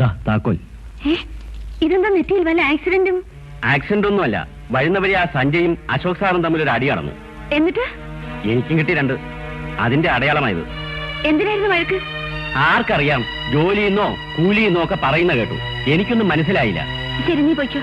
താക്കോൽ. ഇതെന്താ നെറ്റിയിൽ വല്ല ആക്സിഡന്റും? ആക്സിഡന്റ് ഒന്നുമല്ല വരുന്നവരെ ആ സഞ്ജയും അശോക് സാറും തമ്മിൽ ഒരു അടി കടന്നു എന്നിട്ട്? എനിക്കും കിട്ടി രണ്ട്. അതിന്റെ അടയാളമായത്. എന്തിനായിരുന്നു വഴക്ക്? ആർക്കറിയാം ജോലിയെന്നോ കൂലിയെന്നോ ഒക്കെ പറയുന്ന കേട്ടു. എനിക്കൊന്നും മനസ്സിലായില്ല. ശരി നീ പോയിക്കോ.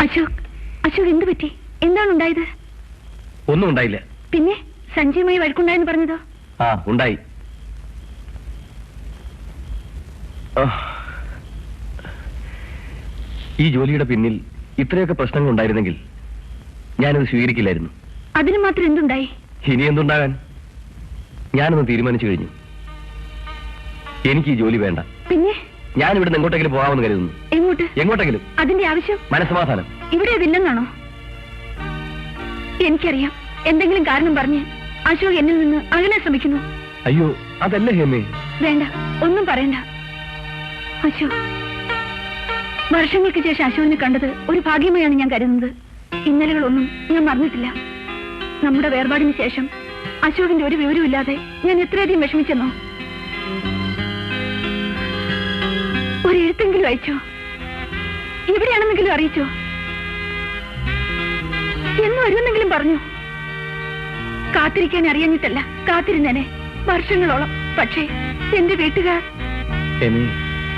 അശോക് അശോക് എന്ത് പറ്റി? എന്താണ് ഉണ്ടായത്? ഒന്നും ഉണ്ടായില്ല. പിന്നെ സഞ്ജയുമായി വഴക്കുണ്ടായെന്ന് പറഞ്ഞതോ? ആ ഉണ്ടായി. ഈ ജോലിയുടെ പിന്നിൽ ഇത്രയൊക്കെ പ്രശ്നങ്ങൾ ഉണ്ടായിരുന്നെങ്കിൽ ഞാനത് സ്വീകരിക്കില്ലായിരുന്നു. അതിന് മാത്രം എന്തുണ്ടായി? ഇനി എന്തുണ്ടാകാൻ? ഞാനൊന്ന് തീരുമാനിച്ചു കഴിഞ്ഞു. എനിക്ക് ഈ ജോലി വേണ്ട. പിന്നെ? ഞാൻ ഇവിടുന്ന് എങ്ങോട്ടെങ്കിലും പോകാമെന്ന് കരുതുന്നു. എങ്ങോട്ട്? എങ്ങോട്ടെങ്കിലും? അതിന്റെ ആവശ്യം? മനസ്സമാധാനം. ഇവിടെ അതില്ലെന്നാണോ? എനിക്കറിയാം. എന്തെങ്കിലും കാരണം പറഞ്ഞ് അശോക് എന്നിൽ നിന്ന് അകലാൻ ശ്രമിക്കുന്നു. അയ്യോ അതല്ല ഹേമേ? വേണ്ട ഒന്നും പറയണ്ട. അശോക് വർഷങ്ങൾക്ക് ശേഷം അശോകിനെ കണ്ടത് ഒരു ഭാഗ്യമായാണ് ഞാൻ കരുതുന്നത്. ഇന്നലകളൊന്നും ഞാൻ മറന്നിട്ടില്ല. നമ്മുടെ വേർപാടിന് ശേഷം അശോകിന്റെ ഒരു വിവരമില്ലാതെ ഞാൻ എത്രയധികം വിഷമിച്ചെന്നോ? അയച്ചോ എവിടെയാണെന്നെങ്കിലും അറിയിച്ചോ? എന്ന് വരുമെന്നെങ്കിലും പറഞ്ഞു? കാത്തിരിക്കാൻ അറിയാഞ്ഞിട്ടല്ല കാത്തിരുന്നേനെ വർഷങ്ങളോളം. പക്ഷേ എന്റെ വീട്ടുകാർ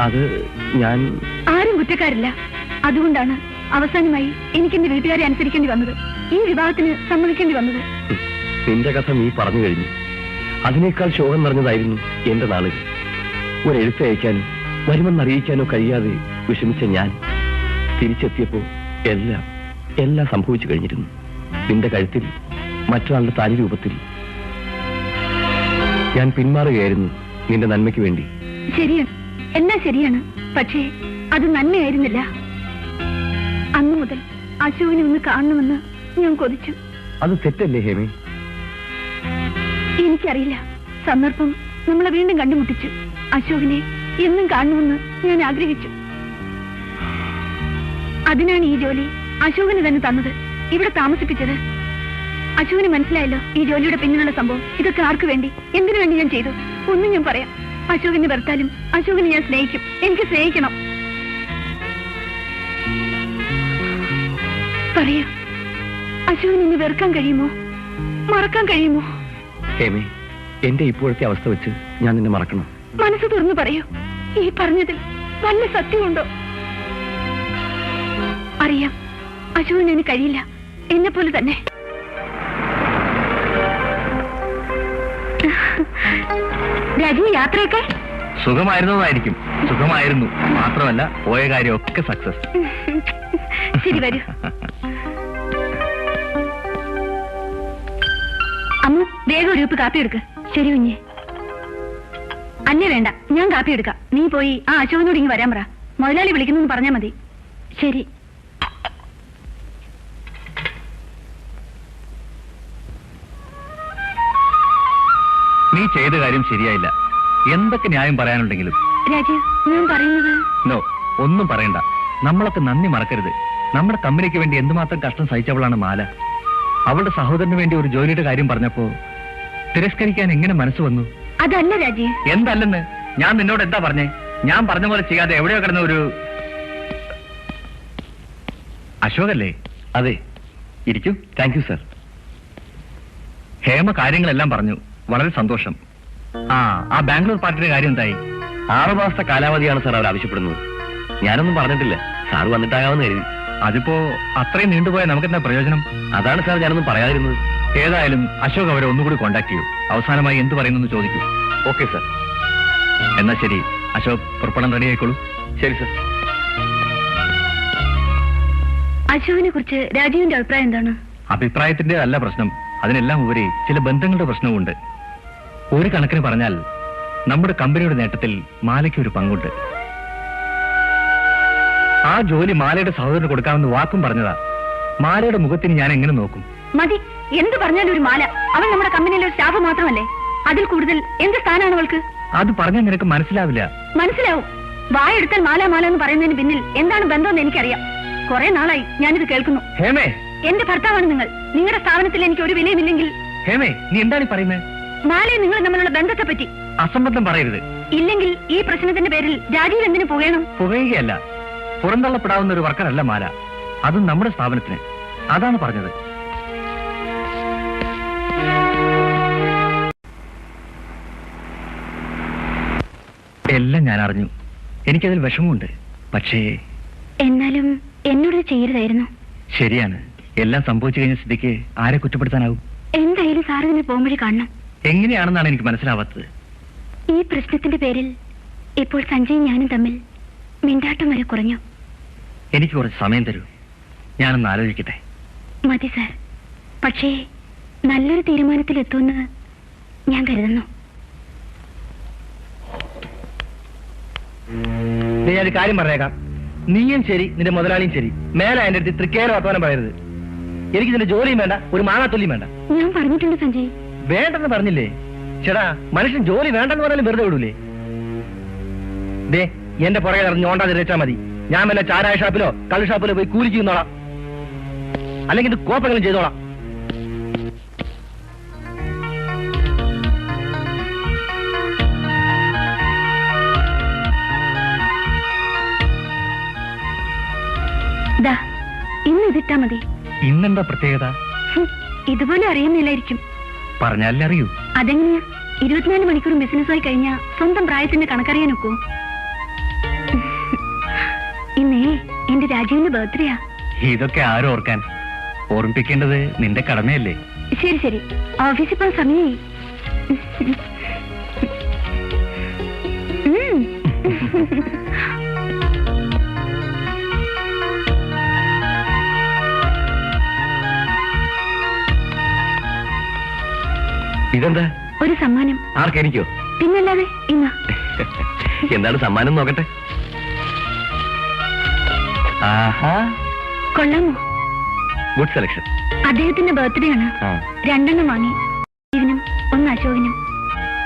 അത് ഞാൻ ആരും കുറ്റക്കാരില്ല. അതുകൊണ്ടാണ് അവസാനമായി എനിക്ക് എന്റെ വീട്ടുകാരെ അനുസരിക്കേണ്ടി വന്നത്. ഈ വിവാഹത്തിന് സമ്മതിക്കേണ്ടി വന്നത്. നിന്റെ കഥ നീ പറഞ്ഞു കഴിഞ്ഞു. അതിനേക്കാൾ ശോകം നിറഞ്ഞതായിരുന്നു എന്റെ നാളിൽ. ഒരു എഴുത്തയക്കാനോ വരുമെന്നറിയിക്കാനോ കഴിയാതെ വിഷമിച്ച ഞാൻ തിരിച്ചെത്തിയപ്പോ എല്ലാം എല്ലാം സംഭവിച്ചു കഴിഞ്ഞിരുന്നു. നിന്റെ കഴുത്തിൽ മറ്റൊരാളുടെ താലി രൂപത്തിൽ ഞാൻ പിന്മാറുകയായിരുന്നു നിന്റെ നന്മയ്ക്ക് വേണ്ടി. ശരിയാണ്. എല്ലാം ശരിയാണ്. പക്ഷേ അത് നന്മയായിരുന്നില്ല. അന്നു മുതൽ അശോകിനെ ഒന്ന് കാണണമെന്ന് ഞാൻ കൊതിച്ചു. അത് തെറ്റല്ലേ ഹേമേ? എനിക്കറിയില്ല. സന്ദർഭം നമ്മളെ വീണ്ടും കണ്ടുമുട്ടിച്ചു. അശോകിനെ എന്നും കാണുമെന്ന് ഞാൻ ആഗ്രഹിച്ചു. അതിനാണ് ഈ ജോലി അശോകന് തന്നെ തന്നത്. ഇവിടെ താമസിപ്പിച്ചത്. അശോകന് മനസ്സിലായല്ലോ ഈ ജോലിയുടെ പിന്നിലുള്ള സംഭവം. ഇതൊക്കെ ആർക്ക് വേണ്ടി? എന്തിനു വേണ്ടി ഞാൻ ചെയ്തു? ഒന്നും ഞാൻ പറയാം. അശോകന് വെറുത്താലും അശോകന് ഞാൻ സ്നേഹിക്കും. എനിക്ക് സ്നേഹിക്കണം. പറയൂ. അശോകൻ ഇന്ന് വെറുക്കാൻ കഴിയുമോ? മറക്കാൻ കഴിയുമോ? ഹേമേ എന്റെ ഇപ്പോഴത്തെ അവസ്ഥ വെച്ച് ഞാൻ നിന്നെ മറക്കണം. മനസ്സ് തുറന്നു പറയൂ. ഈ പറഞ്ഞതിൽ വല്ല സത്യമുണ്ടോ? അറിയാം അശോകിന് കഴിയില്ല. എന്നെ പോലെ തന്നെ. രാജു യാത്രയൊക്കെ? സുഖമായിരുന്നതായിരിക്കും. സുഖമായിരുന്നു. മാത്രമല്ല പോയ കാര്യമൊക്കെ സക്സസ് ശരി വരൂ. അമ്മ വേഗം ഒരു കാപ്പി എടുക്ക്. ശരി കുഞ്ഞെ. അന്നെ വേണ്ട ഞാൻ കാപ്പി എടുക്കാം. നീ പോയി ആ അശോകനോട് ഇങ്ങ് വരാൻ പറ. മുതലാളി വിളിക്കുന്നു പറഞ്ഞാ മതി. ശരി. നീ ചെയ്ത കാര്യം ശരിയായില്ല. എന്തൊക്കെ ന്യായം പറയാനുണ്ടെങ്കിലും. രാജു ഞാൻ പറയുന്നത്? നോ ഒന്നും പറയണ്ട. നമ്മളൊക്കെ നന്ദി മറക്കരുത്. നമ്മുടെ കമ്പനിക്ക് വേണ്ടി എന്തുമാത്രം കഷ്ടം സഹിച്ചവളാണ് മാല. അവളുടെ സഹോദരന് വേണ്ടി ഒരു ജോലിയുടെ കാര്യം പറഞ്ഞപ്പോ തിരസ്കരിക്കാൻ എങ്ങനെ മനസ്സ് വന്നു? അതല്ല രാജീവ് എന്തല്ലെന്ന്? ഞാൻ നിന്നോട് എന്താ പറഞ്ഞേ? ഞാൻ പറഞ്ഞ പോലെ ചെയ്യാതെ എവിടെയോ കിടന്ന ഒരു അശോകല്ലേ? അതെ. ഇരിക്കൂ. താങ്ക് യു സർ ഹേമ കാര്യങ്ങളെല്ലാം പറഞ്ഞു. വളരെ സന്തോഷം. ആ ആ ബാംഗ്ലൂർ പാർട്ടിയുടെ കാര്യം എന്തായി? ആറു മാസത്തെ കാലാവധിയാണ് സാർ അവർ ആവശ്യപ്പെടുന്നത്. ഞാനൊന്നും പറഞ്ഞിട്ടില്ല. സാർ വന്നിട്ടാകാമെന്ന് കരുതി. അതിപ്പോ അത്രയും നീണ്ടുപോയാൽ നമുക്ക് എന്താ പ്രയോജനം? അതാണ് സാർ ഞാനൊന്നും പറയാതിരുന്നത്. ഏതായാലും അശോക് അവരെ ഒന്നുകൂടി കോണ്ടാക്ട് ചെയ്യൂ. അവസാനമായി എന്ത് പറയുന്നു ചോദിക്കൂ. ഓക്കെ സർ എന്നാ ശരി. അശോക് പുറപ്പെടാൻ റെഡി ആയിക്കോളൂ. ശരി സർ അശോകിനെ കുറിച്ച് രാജീവിന്റെ അഭിപ്രായം എന്താണ്? അഭിപ്രായത്തിന്റെ അല്ല പ്രശ്നം. അതിനെല്ലാം ഉപരി ചില ബന്ധങ്ങളുടെ പ്രശ്നവുമുണ്ട്. ഒരു കണക്കിന് പറഞ്ഞാൽ നമ്മുടെ കമ്പനിയുടെ നേട്ടത്തിൽ മാലയ്ക്ക് ഒരു പങ്കുണ്ട്. ആ ജോലി മാലയുടെ സഹോദരന് കൊടുക്കാമെന്ന് വാക്കും പറഞ്ഞതാ. മാലയുടെ മുഖത്തിന് ഞാൻ എങ്ങനെ നോക്കും? മതി. എന്ത് പറഞ്ഞാലും ഒരു മാല. അവൻ നമ്മുടെ കമ്പനിയിലെ ഒരു സ്റ്റാഫ് മാത്രമല്ലേ? അതിൽ കൂടുതൽ എന്ത് സ്ഥാനമാണ് അവൾക്ക്? അത് പറഞ്ഞാൽ നിനക്ക് മനസ്സിലാവില്ല. മനസ്സിലാവും. വായെടുത്താൽ മാല മാല എന്ന് പറയുന്നതിന് പിന്നിൽ എന്താണ് ബന്ധമെന്ന് എനിക്കറിയാം. കുറെ നാളായി ഞാനിത് കേൾക്കുന്നു. ഹേമേ. എന്റെ ഭർത്താവാണ് നിങ്ങൾ. നിങ്ങളുടെ സ്ഥാപനത്തിൽ എനിക്ക് ഒരു വിലയുമില്ലെങ്കിൽ. ഹേമേ നീ എന്താണ് പറയുന്നത് മാലയെ നിങ്ങൾ തമ്മിലുള്ള ബന്ധത്തെ പറ്റി അസംബന്ധം പറയരുത്. ഇല്ലെങ്കിൽ ഈ പ്രശ്നത്തിന്റെ പേരിൽ രാജീവ് എന്തിനു പോകണം പുകയുകയല്ല. പുറന്തള്ളപ്പെടാവുന്ന ഒരു വർക്കറല്ല മാല. അതും നമ്മുടെ സ്ഥാപനത്തിന്. അതാണ് പറഞ്ഞത്. എല്ലാം ഞാൻ അറിഞ്ഞു. എനിക്കതിൽ വിഷമമുണ്ട്. പക്ഷേ എന്നാലും എന്നോട് ചെയ്യരുതായിരുന്നു. ശരിയാണ്. എല്ലാം സംഭവിച്ചു കഴിഞ്ഞ സ്ഥിതിക്ക് ആരെ കുറ്റപ്പെടുത്താനാവും എന്തായാലും സാറിന് പോകുമ്പോഴേ കാണണം. എങ്ങനെയാണെന്നാണ് എനിക്ക് മനസ്സിലാവാത്തത്. ഈ പ്രശ്നത്തിന്റെ പേരിൽ ഇപ്പോൾ സഞ്ജയും ഞാനും തമ്മിൽ മിണ്ടാട്ടം വരെ കുറഞ്ഞു. എനിക്ക് കുറച്ച് സമയം തരൂ. ഞാനൊന്ന് ആലോചിക്കട്ടെ. മതി സാർ. പക്ഷേ നല്ലൊരു തീരുമാനത്തിലെത്തുമെന്ന് ഞാൻ കരുതുന്നു. നീ ഒരു കാര്യം പറഞ്ഞേക്കാം. നീയും ശരി നിന്റെ മുതലാളിയും ശരി. മേലെ എന്റെ അടുത്ത് തൃക്കേര വർത്തമാനം പറയരുത്. എനിക്ക് നിന്റെ ജോലിയും വേണ്ട ഒരു മാങ്ങാത്തൊല്ലിയും വേണ്ട. ഞാൻ പറഞ്ഞിട്ടുണ്ട് സഞ്ജയ്. വേണ്ടെന്ന് പറഞ്ഞില്ലേ? ചേടാ മനുഷ്യൻ ജോലി വേണ്ടെന്ന് പറഞ്ഞാലും വെറുതെ വിടൂലേ? ദേ എന്റെ പുറകെ നടന്ന് ഞോണ്ടാതെ രച്ചാ മതി. ഞാൻ വല്ല ചാരായ ഷാപ്പിലോ കള്ളു ഷാപ്പിലോ പോയി കൂലി ചെയ്യുന്നോളാം. അല്ലെങ്കിൽ ഇത് കോപ്പെങ്കിലും ചെയ്തോളാം. ദാ ഇന്ന് ഇതിട്ടാ മതി. ഇന്നെന്താ പ്രത്യേകത? ഇതുപോലെ അറിയുന്നില്ലായിരിക്കും പറഞ്ഞാലേ അറിയൂ. അതെങ്ങനെയാ? ഇരുപത്തിനാല് മണിക്കൂർ ബിസിനസ്സായി കഴിഞ്ഞാൽ സ്വന്തം പ്രായത്തിന്റെ കണക്കറിയാൻ ഒക്കൂ ഇന്നേ എന്റെ രാജീവിന്റെ ബർത്ത്ഡേയാ. ഇതൊക്കെ ആരും ഓർക്കാൻ. ഓർമ്മിപ്പിക്കേണ്ടത് നിന്റെ കടമയല്ലേ? ശരി ശരി. ഓഫീസിൽ പോകാൻ സമയമായി ഉം. ഇതെന്താ? ഒരു സമ്മാനം. ആർക്കെനിക്കോ പിന്നല്ലാതെ ഇന്ന എന്താണ് സമ്മാനം നോക്കട്ടെ? ആഹാ. കൊള്ളാമോ? ഗുഡ് സെലക്ഷൻ അദ്ദേഹത്തിന്റെ ബർത്ത്ഡേ ആണ്. രണ്ടെണ്ണം വാങ്ങി. ഇതിനും ഒന്ന് അശോകനും.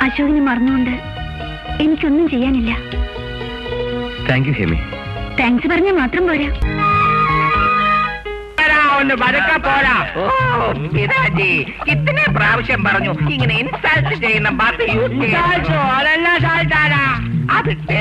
അശോകനെ മറന്നുകൊണ്ട് എനിക്കൊന്നും ചെയ്യാനില്ല. Thank you ഹേമി. താങ്ക്സ് പറഞ്ഞാൽ മാത്രം പോരാ. ഒന്ന് പതുക്കെ പോരാ. ഓ പിതാജി ഇത്തനെ പ്രാവശ്യം പറഞ്ഞു. ഇങ്ങനെ ഇൻസൾട്ട് ചെയ്യുന്ന ബാത്ത് യൂസ് ചെയ്യാൻ അത്